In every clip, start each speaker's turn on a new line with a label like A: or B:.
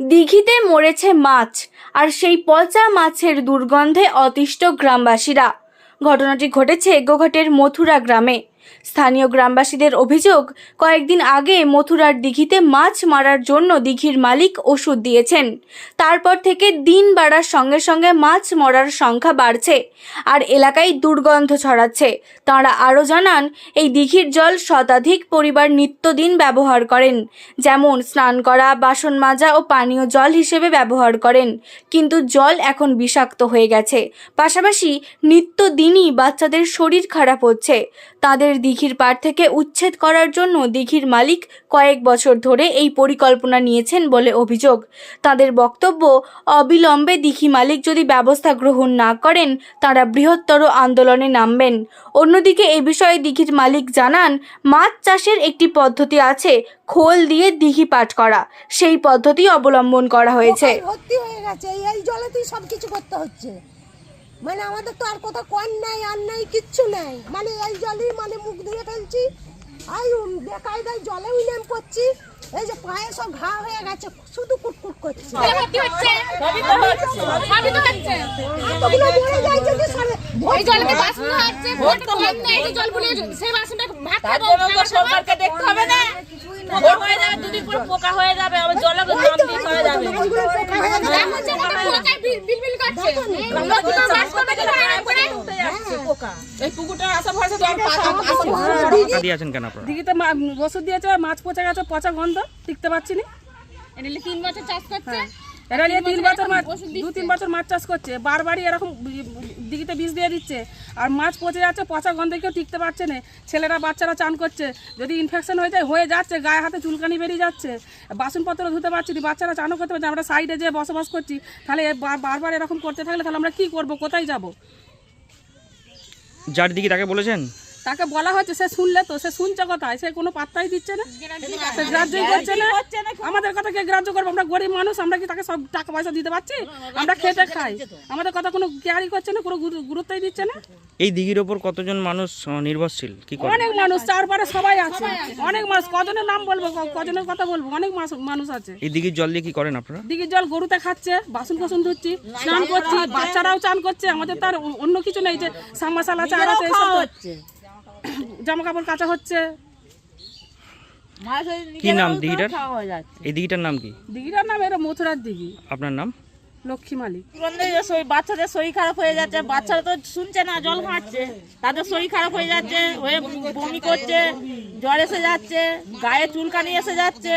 A: দিঘিতে মরেছে মাছ, আর সেই পচা মাছের দুর্গন্ধে অতিষ্ঠ গ্রামবাসীরা। ঘটনাটি ঘটেছে গোঘাটের মথুরা গ্রামে। স্থানীয় গ্রামবাসীদের অভিযোগ, কয়েকদিন আগে মথুরার দিঘিতে মাছ মারার জন্য দিঘির মালিক ওষুধ দিয়েছেন। তারপর থেকে দিন বাড়ার সঙ্গে সঙ্গে মাছ মরার সংখ্যা বাড়ছে আর এলাকায় দুর্গন্ধ ছড়াচ্ছে। তাঁরা আরও জানান, এই দিঘির জল শতাধিক পরিবার নিত্যদিন ব্যবহার করেন, যেমন স্নান করা, বাসন মাজা ও পানীয় জল হিসেবে ব্যবহার করেন। কিন্তু জল এখন বিষাক্ত হয়ে গেছে। পাশাপাশি নিত্যদিনই বাচ্চাদের শরীর খারাপ হচ্ছে। তাদের দিঘির পাড় থেকে উচ্ছেদ করার জন্য দিঘির মালিক কয়েক বছর ধরে এই পরিকল্পনা নিয়েছেন বলে অভিযোগ। তাদের বক্তব্য, অবিলম্বে দিঘি মালিক যদি ব্যবস্থা গ্রহণ না করেন, তারা বৃহত্তর আন্দোলনে নামবেন। অন্যদিকে এ বিষয়ে দিঘির মালিক জানান, মাছ চাষের একটি পদ্ধতি আছে, খোল দিয়ে দিঘি পাট করা। সেই পদ্ধতি অবলম্বন করা হয়েছে।
B: ভর্তি হয়ে গেছে, এই জলেতেই সব কিছু করতে হচ্ছে। মানে আমাদের তো আর কোথাও কন নাই আর নাই কিচ্ছু নাই। মানে এই জলই মানে মুখ ধুয়ে ফেলছি। উম বেকায়দায় জলে উইনাম করছি। এই যে পায়ে সব ঘা হয়ে গেছে শুধু কুটকুট করছে।
C: সরকারকে দেখতে হবে না। পোকা হয়ে যাবে দুদিন পরে পোকা হয়ে দিয়ে হয়ে
B: হয়ে
D: দিঘিতে ওষুধ দিয়েছে মাছ পচে গেছে পচা গন্ধ টিকতে পারছি না।
E: তিন বছর চাষ করছে।
D: এরা নিয়ে তিন বছর মাছ
E: ওষুধ
D: দু তিন বছর মাছ চাষ করছে। বারবারই এরকম দিঘিতে বীজ দিয়ে দিচ্ছে। আর মাছ পচে যাচ্ছে পচা গন্ধে কেউ টিকতে পারছে না। ছেলেরা বাচ্চারা চান করছে। যদি ইনফেকশন হয়ে যায় হয়ে যাচ্ছে গায়ে হাতে চুলকানি বেরিয়ে যাচ্ছে। বাসনপত্র ধুতে পারছি না বাচ্চারা চানও করতে পারছে না। আমরা সাইডে যে বসবাস করছি। তাহলে বারবার এরকম করতে থাকলে তাহলে আমরা কি করব? কোথায় যাব?
F: যার দিকে তাকে বলেছেন?
D: তাকে বলা হচ্ছে সে শুনলে তো সে শুনছে কোথায়? সে কোনো পাত্তাই দিচ্ছে না। সে গ্রাহ্যই করছে না। আমাদের কথা কে গ্রাহ্য করব? আমরা গরিব মানুষ আমরা কি তাকে সব টাকা পয়সা দিতে পারছি? আমরা খেতে খাই। আমাদের কথা কোনো কেয়ারই করছে না কোনো গুরু- গুরুত্বই দিচ্ছে না।
F: এই দিঘির ওপর কতজন মানুষ নির্ভরশীল? কি
D: অনেক মানুষ চারপারে সবাই আছে। অনেক মানুষ কজনের নাম বলব ক- কজনের কথা বলব অনেক মানুষ আছে।
F: এই দিঘির জল দিয়ে কি করেন আপনারা?
D: দিঘির জল গরুতে খাচ্ছে বাসন কোসন ধুচ্ছি স্নান করছি বাচ্চারাও চান করছে আমাদের তার অন্য কিছু নেই যে সামাশাল আছে আর আছে এইসব তো জামা কাপড় কাচা হচ্ছে
F: কি নাম দিঘিটার? এই দিঘিটার নাম কি?
D: দিঘিটার নাম এটা মথুরার দিঘি।
F: আপনার নাম?
D: লক্ষ্মী মালিক।
C: গন্ধে যে শরীর- বাচ্চাদের শরীর খারাপ হয়ে যাচ্ছে বাচ্চারা তো শুনছে না জল খাচ্ছে। তাদের শরীর খারাপ হয়ে যাচ্ছে হয়ে বমি করছে জ্বর এসে যাচ্ছে গায়ে চুলকানি এসে যাচ্ছে।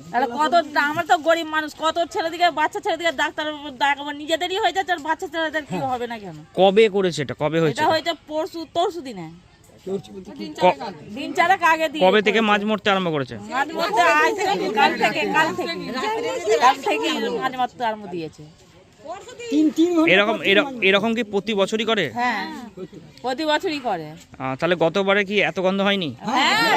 C: তাহলে কত আমরা তো গরিব মানুষ কত ছেলেদিকে বাচ্চা ছেলেদিকে ডাক্তার দেখাবো নিজেদেরই হয়ে যাচ্ছে আর বাচ্চা ছেলেদের কি হবে না কেন?
F: কবে করেছে এটা? কবে হয়েছে?
C: এটা হয়েছে পরশু তরশু দিনে।
F: কবে থেকে মাছ মরতে আরম্ভ করেছে? এরকম এরকম- কি প্রতি বছরই করে?
C: প্রতি বছরই করে
F: তাহলে গতবারে কি এত গন্ধ হয়নি?
C: হ্যাঁ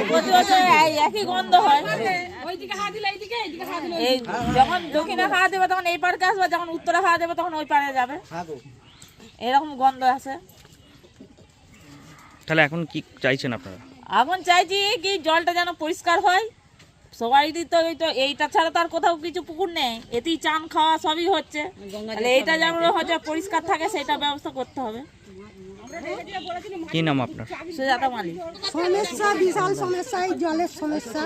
C: এই যখন দক্ষিণে দেবে, তখন এই পাড়কে আসবে, যখন উত্তরে খাওয়া দেবে, তখন ওই পাড়ে যাবে। এরকম গন্ধ আছে।
F: তাহলে এখন কি চাইছেন আপনারা?
C: এখন চাইছি কি জলটা যেন পরিষ্কার হয়। সবাই তো এই তো এইটা ছাড়া তো আর কোথাও কিছু পুকুর নেই। এতেই চান খাওয়া সবই হচ্ছে। তাহলে এইটা যেন হচ্ছে পরিষ্কার থাকে সেটা ব্যবস্থা করতে হবে।
F: কি নাম আপনার?
C: সুজাতা মালিক।
B: সমস্যা বিশাল সমস্যা এই জলের সমস্যা।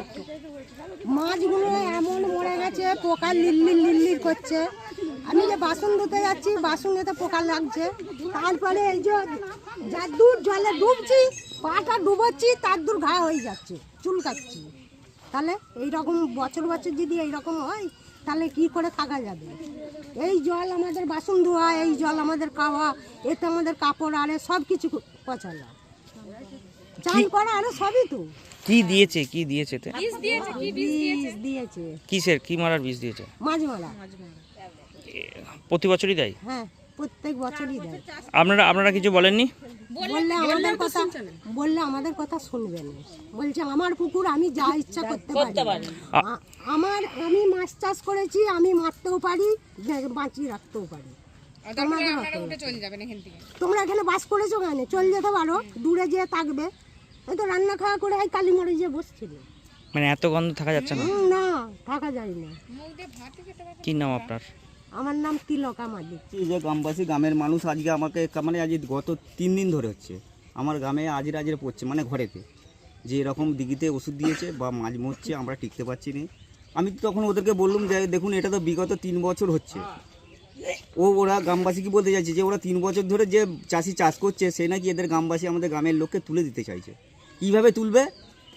B: মাছগুলো এমন মরে গেছে পোকা লিল্লির লিল্লির করছে। আমি যে বাসন ধুতে যাচ্ছি বাসনেতে পোকা লাগছে। তারপরে এই যে যা দূর জলে ডুবছি পাটা ডুবোচ্ছি তার দূর ঘা হয়ে যাচ্ছে চুলকাচ্ছি। তাহলে এইরকম বছর বছর যদি এইরকম হয় তাহলে কি করে থাকা যাবে? এই জল আমাদের বাসন ধোয়া এই জল আমাদের খাওয়া এতে আমাদের কাপড় আরে সব কিছু পচালা চান করা আরে সবই তো।
F: কি দিয়েছে কি দিয়েছে
B: বীজ দিয়েছে
F: কিসের কি মারার বীজ দিয়েছে?
B: মাঝ মারা
F: প্রতি বছরই দেয়?
B: হ্যাঁ প্রত্যেক বছরই দেয়।
F: আপনারা আপনারা কিছু বলেননি?
B: বললে আমাদের কথা বললে আমাদের কথা শুনবেন বলছে আমার পুকুর আমি যা ইচ্ছা করতে পারি। আমার আমি মাছ চাষ করেছি আমি মারতেও পারি বাঁচিয়ে রাখতেও পারি। তোমরা এখানে বাস করেছ কেন? চলে যেতে পারো দূরে যেয়ে থাকবে। এই তো রান্না খাওয়া করে এই কালীমরে যেয়ে বসছিল।
F: মানে এত গন্ধ থাকা যাচ্ছে না?
B: না থাকা যায় না।
F: কি নাম আপনার?
B: আমার নাম তিলকা মালিক
G: এই যে গ্রামবাসী, গ্রামের মানুষ আজকে আমাকে মানে আজ গত তিন দিন ধরে হচ্ছে। আমার গ্রামে আজির আজির পড়ছে মানে ঘরেতে। যে এরকম দিঘিতে ওষুধ দিয়েছে বা মাছ মরছে, আমরা টিকতে পারছি না। আমি তো তখন ওদেরকে বললাম যে, দেখুন, এটা তো বিগত তিন বছর হচ্ছে। ও, ওরা গ্রামবাসী কি বলতে চাইছে যে, ওরা তিন বছর ধরে যে চাষি চাষ করছে, সে নাকি এদের গ্রামবাসী আমাদের গ্রামের লোককে তুলে দিতে চাইছে। কীভাবে তুলবে?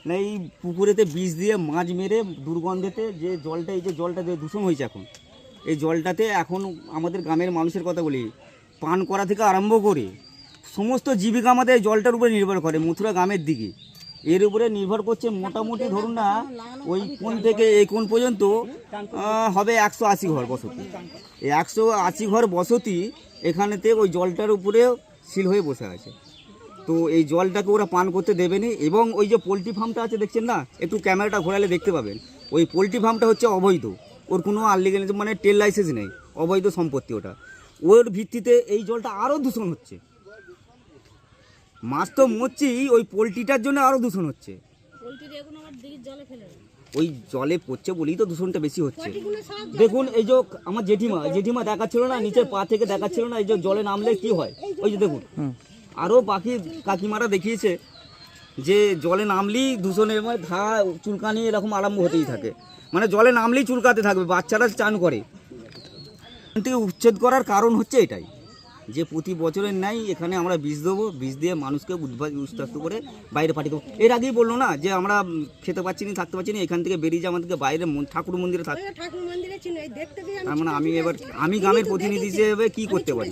G: না, এই পুকুরেতে বিষ দিয়ে মাছ মেরে দুর্গন্ধেতে যে জলটা, এই যে জলটা দূষণ হয়েছে এখন। এই জলটাতে এখন আমাদের গ্রামের মানুষের কথা বলি, পান করা থেকে আরম্ভ করে সমস্ত জীবিকা আমাদের জলটার উপরে নির্ভর করে, মথুরা গ্রামের দিকে। এর উপরে নির্ভর করছে মোটামুটি ধরুন না, ওই কোন থেকে এই কোন পর্যন্ত হবে একশো আশি ঘর বসতি। এই একশো আশি ঘর বসতি এখানেতে ওই জলটার উপরে সিল হয়ে বসে আছে। তো এই জলটাকে ওরা পান করতে দেবেনি এবং ওই যে পোলট্রি ফার্মটা আছে দেখছেন না, একটু ক্যামেরাটা ঘোরালে দেখতে পাবেন। ওই পোলট্রি ফার্মটা হচ্ছে অবৈধ। ওর কোনো আনলিগেল মানে টেল লাইসেন্স নেই অবৈধ সম্পত্তি ওটা। ওর ভিত্তিতে এই জলটা আরও দূষণ হচ্ছে। মাছ তো মরছেই ওই পোলট্রিটার জন্য আরও দূষণ হচ্ছে। ওই জলে পড়ছে বলেই তো দূষণটা বেশি হচ্ছে। দেখুন এই যে আমার জেঠিমা জেঠিমা দেখাচ্ছিল না নিচের পা থেকে দেখাচ্ছিল না এই যে জলে নামলে কি হয়? ওই যে দেখুন। আরও বাকি কাকিমারা দেখিয়েছে যে জলে নামলেই দূষণের ঘা চুলকানি এরকম আরম্ভ হতেই থাকে। মানে জলে নামলেই চুলকাতে থাকবে বাচ্চারা চান করে। থেকে উচ্ছেদ করার কারণ হচ্ছে এটাই। যে প্রতি বছরের নাই এখানে আমরা বীজ দেবো বীজ দিয়ে মানুষকে উদ্ভা উস্তাস্ত করে বাইরে পাঠিয়ে দেবো। এর আগেই বলল না যে আমরা খেতে পাচ্ছি না থাকতে পারছি না এখান থেকে বেরিয়ে যে আমাদেরকে বাইরে ঠাকুর মন্দিরে থাক
B: ঠাকুর মন্দিরে চিনি এই দেখতে পেয়ে আমি
G: তার মানে আমি এবার আমি গ্রামের প্রতিনিধি হিসেবে কী করতে পারি?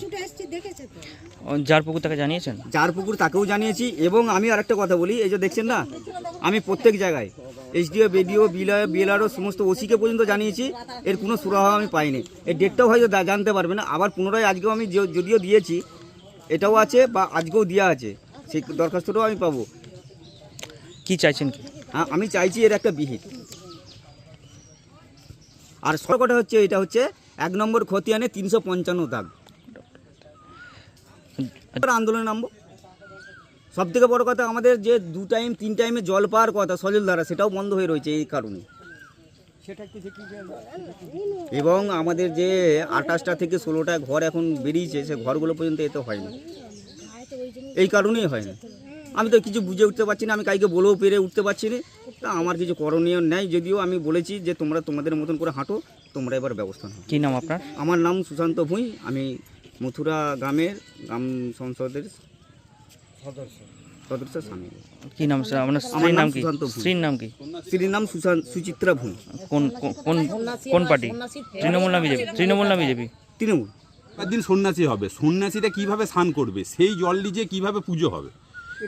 F: যার পুকুর তাকে জানিয়েছেন?
G: যার পুকুর তাকেও জানিয়েছি এবং আমি আরেকটা কথা বলি এই যে দেখছেন না আমি প্রত্যেক জায়গায় এইচডিও বিডিও বিলয় বিএলআরও সমস্ত ওসিকে পর্যন্ত জানিয়েছি এর কোনো সুরাহা আমি পাইনি। এই ডেটটাও হয়তো জানতে পারবে না আবার পুনরায় আজকেও আমি যদিও দিয়েছি এটাও আছে বা আজকেও দেওয়া আছে সেই দরখাস্তটাও আমি পাবো।
F: কি চাইছেন কি?
G: হ্যাঁ আমি চাইছি এর একটা বিহিত। আর সরকটা হচ্ছে এটা হচ্ছে এক নম্বর খতিয়ানে তিনশো পঞ্চান্ন দাগ। আন্দোলনে নামবো। সব থেকে বড় কথা আমাদের যে দু টাইম তিন টাইমে জল পাওয়ার কথা সজল ধারা সেটাও বন্ধ হয়ে রয়েছে এই কারণে। এবং আমাদের যে আঠাশটা থেকে ষোলোটা ঘর এখন বেরিয়েছে সে ঘরগুলো পর্যন্ত এতে হয় না এই কারণেই হয় না আমি তো কিছু বুঝে উঠতে পারছি না আমি কাউকে বলেও পেরে উঠতে পারছি না। তা আমার কিছু করণীয় নেই যদিও আমি বলেছি যে তোমরা তোমাদের মতন করে হাঁটো তোমরা এবার ব্যবস্থা নাও।
F: কি নাম আপনার?
G: আমার নাম সুশান্ত ভুঁই আমি মথুরা গ্রামের গ্রাম সংসদের সদস্য। স্বামী।
F: কি নাম? স্যার আপনার স্ত্রীর
G: নাম
F: কি? স্ত্রীর নাম কি?
G: স্ত্রীর নাম সুশান্ত সুচিত্রা ভুঁই
F: কোন কোন- কোন পার্টি? তৃণমূল না বিজেপি? তৃণমূল না বিজেপি?
G: তৃণমূল।
H: একদিন সন্ন্যাসী হবে। সন্ন্যাসীটা কীভাবে স্নান করবে? সেই জল দিয়ে কীভাবে পুজো হবে?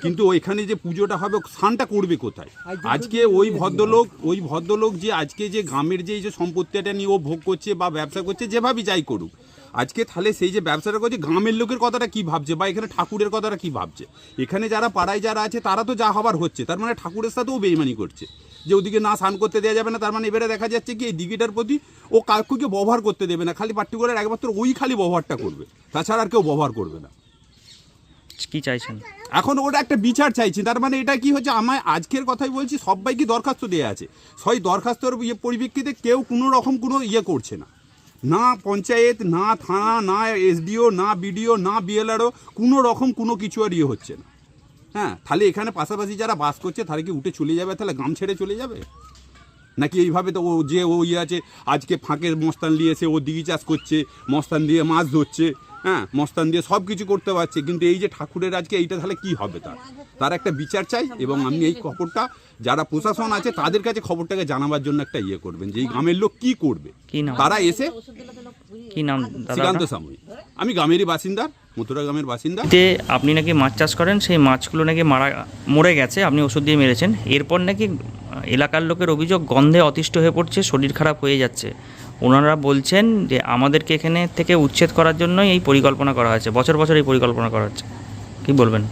H: কিন্তু ওইখানে যে পুজোটা হবে স্নানটা করবে কোথায়? আজকে ওই ভদ্রলোক ওই ভদ্রলোক যে আজকে যে গ্রামের যে এই যে সম্পত্তিটা নিয়ে ও ভোগ করছে বা ব্যবসা করছে যেভাবেই যাই করুক আজকে তাহলে সেই যে ব্যবসাটা করছে গ্রামের লোকের কথাটা কি ভাবছে? বা এখানে ঠাকুরের কথাটা কি ভাবছে? এখানে যারা পাড়ায় যারা আছে তারা তো যা হবার হচ্ছে। তার মানে ঠাকুরের সাথেও বেইমানি করছে। যে ওদিকে না স্নান করতে দেওয়া যাবে না তার মানে এবারে দেখা যাচ্ছে কি এই দিঘিটার প্রতি ও কাকুকে ব্যবহার করতে দেবে না। খালি পার্টিকুলার একমাত্র ওই খালি ব্যবহারটা করবে। তাছাড়া আর কেউ ব্যবহার করবে না।
F: কি চাইছেন?
H: এখন ওটা একটা বিচার চাইছি। তার মানে এটা কি হচ্ছে আমায় আজকের কথাই বলছি সবাইকে দরখাস্ত দেওয়া আছে। সবাই দরখাস্তর ইয়ে পরিপ্রেক্ষিতে কেউ কোনো রকম কোনো ইয়ে করছে না। না পঞ্চায়েত, না থানা, না এসডিও, না বিডিও, না বিএলআরও, কোনো রকম কোনো কিছু আর ইয়ে হচ্ছে না। হ্যাঁ তাহলে এখানে পাশাপাশি যারা বাস করছে তাহলে কি উঠে চলে যাবে? তাহলে গ্রাম ছেড়ে চলে যাবে? নাকি এইভাবে তো ও যে ও ইয়ে আছে, আজকে ফাঁকের মস্তান নিয়ে এসে ও দিঘি চাষ করছে, মস্তান দিয়ে মাছ ধরছে হ্যাঁ মস্তান দিয়ে সব কিছু করতে পারছে কিন্তু এই যে ঠাকুরের আজকে এইটা তাহলে কি হবে তার? তার একটা বিচার চাই এবং আমি এই খবরটা যারা প্রশাসন আছে তাদের কাছে খবরটাকে জানাবার জন্য একটা ইয়ে করবেন যে এই গ্রামের লোক কি করবে? তারা এসে
F: কি নাম
H: শ্রীকান্ত? সাময়িক। আমি গ্রামেরই বাসিন্দা মথুরা গ্রামের বাসিন্দা।
F: তে আপনি নাকি মাছ চাষ করেন সেই মাছগুলো নাকি মারা মরে গেছে আপনি ওষুধ দিয়ে মেরেছেন। এরপর নাকি এলাকার লোকের অভিযোগ গন্ধে অতিষ্ঠ হয়ে পড়ছে শরীর খারাপ হয়ে যাচ্ছে। ওনারা বলছেন যে আমাদেরকে এখানে থেকে উচ্ছেদ করার জন্যই এই পরিকল্পনা করা হয়েছে। বছর বছর এই পরিকল্পনা করা হচ্ছে। কি বলবেন?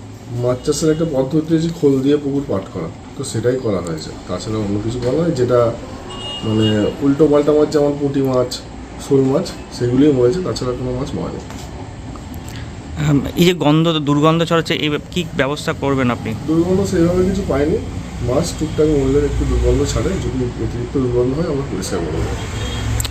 I: মাছ চাষের একটা পদ্ধতি হচ্ছে খোল দিয়ে পুকুর পাট করা। তো সেটাই করা হয়েছে। তাছাড়া অন্য কিছু করা হয় যেটা মানে উল্টো পাল্টা মাছ যেমন পুঁটি মাছ শোল মাছ সেগুলি মরেছে। তাছাড়া কোনো মাছ
F: আহম, এই যে গন্ধ দুর্গন্ধ ছড়াচ্ছে এই কি ব্যবস্থা করবেন আপনি?
I: দুর্গন্ধ সেইভাবে কিছু পাইনি। মাছ টুকটাক মরলের একটু দুর্গন্ধ ছাড়ে। যদি অতিরিক্ত দুর্গন্ধ হয় আমরা পরিষ্কার করে দেবো।